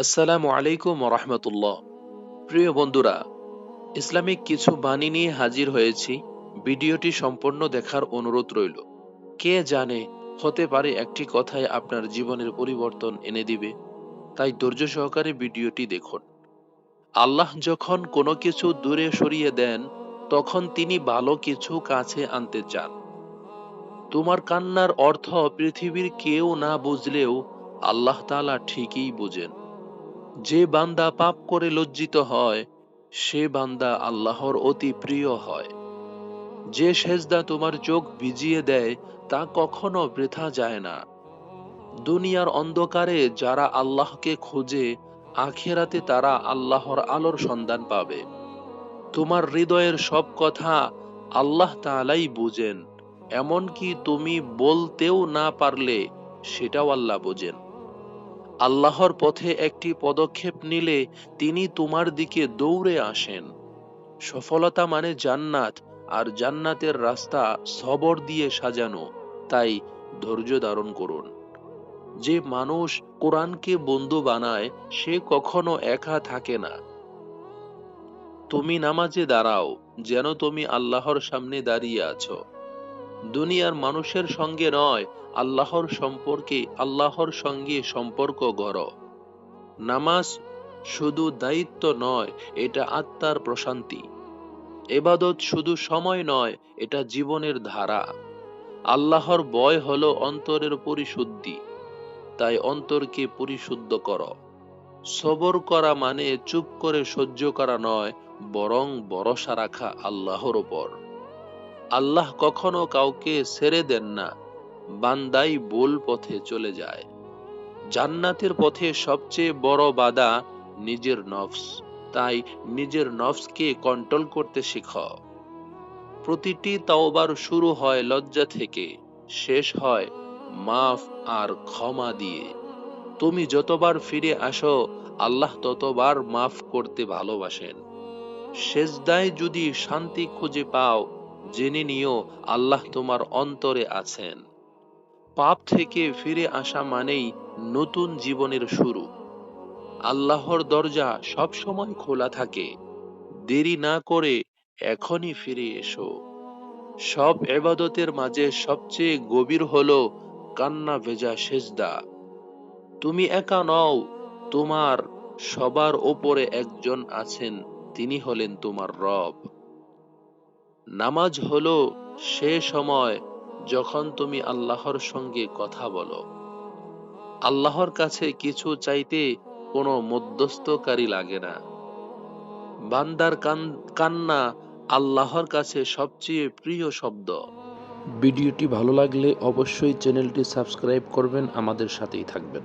আসসালামু আলাইকুম রহমতুল্লাহ। প্রিয় বন্ধুরা, ইসলামিক কিছু বাণী নিয়ে হাজির হয়েছি। ভিডিওটি সম্পূর্ণ দেখার অনুরোধ রইল। কে জানে, হতে পারে একটি কথায় আপনার জীবনের পরিবর্তন এনে দিবে। তাই ধৈর্য সহকারে ভিডিওটি দেখুন। আল্লাহ যখন কোনো কিছু দূরে সরিয়ে দেন, তখন তিনি ভালো কিছু কাছে আনতে চান। তোমার কান্নার অর্থ পৃথিবীর কেউ না বুঝলেও আল্লাহ তাআলা ঠিকই বুঝেন। যে বান্দা পাপ করে লজ্জিত হয়, সে বান্দা আল্লাহর অতি প্রিয় হয়। যে সেজদা তোমার চোখ ভিজিয়ে দেয়, তা কখনো বৃথা যায় না। দুনিয়ার অন্ধকারে যারা আল্লাহকে খোঁজে, আখেরাতে তারা আল্লাহর আলোর সন্ধান পাবে। তোমার হৃদয়ের সব কথা আল্লাহ তাআলাই বুঝেন, এমনকি তুমি বলতেও না পারলে সেটাও আল্লাহ বোঝেন। আল্লাহর পথে একটি পদক্ষেপ নিলে তিনি তোমার দিকে দৌড়ে আসেন। সফলতা মানে জান্নাত, আর জান্নাতের রাস্তা সবর দিয়ে সাজানো, তাই ধৈর্য ধারণ করুন। যে মানুষ কোরআনকে বন্ধু বানায়, সে কখনো একা থাকে না। তুমি নামাজে দাঁড়াও, যেন তুমি আল্লাহর সামনে দাঁড়িয়ে আছো। দুনিয়ার মানুষের সঙ্গে নয়, আল্লাহর সম্পর্কে, আল্লাহর সঙ্গে সম্পর্ক গড়। নামাজ শুধু দায়িত্ব নয়, এটা আত্মার প্রশান্তি। এবাদত শুধু সময় নয়, এটা জীবনের ধারা। আল্লাহর বয় হলো অন্তরের পরিশুদ্ধি, তাই অন্তরকে পরিশুদ্ধ কর। সবর করা মানে চুপ করে সহ্য করা নয়, বরং ভরসা রাখা আল্লাহর ওপর আল্লাহ কখনো কাউকে ছেড়ে দেন না, বান্দাই বোল পথে চলে যায়। জান্নাতের পথে সবচেয়ে বড় বাধা নিজের নফস, তাই নিজের নফসকে কন্ট্রোল করতে শিখ। প্রতিটি তাওবার শুরু হয় লজ্জা থেকে, শেষ হয় মাফ আর ক্ষমা দিয়ে। তুমি যতবার ফিরে আসো, আল্লাহ ততবার মাফ করতে ভালোবাসেন। শেষদায় যদি শান্তি খুঁজে পাও জেনে নিও, আল্লাহ তোমার অন্তরে আছেন। পাপ থেকে ফিরে আসা মানেই নতুন জীবনের শুরু। আল্লাহর দরজা সব সময় খোলা থাকে। দেরি না করে এখনই ফিরে এসো। সব এবাদতের মাঝে সবচেয়ে গভীর হল কান্না ভেজা সেজদা। তুমি একা নও, তোমার সবার ওপরে একজন আছেন, তিনি হলেন তোমার রব। নামাজ হলো সে সময় যখন তুমি আল্লাহর সঙ্গে কথা বলো। আল্লাহর কাছে কিছু চাইতে কোনো মধ্যস্থকারী লাগে না। বান্দার কান্না আল্লাহর কাছে সবচেয়ে প্রিয় শব্দ। ভিডিওটি ভালো লাগলে অবশ্যই চ্যানেলটি সাবস্ক্রাইব করবেন, আমাদের সাথেই থাকবেন।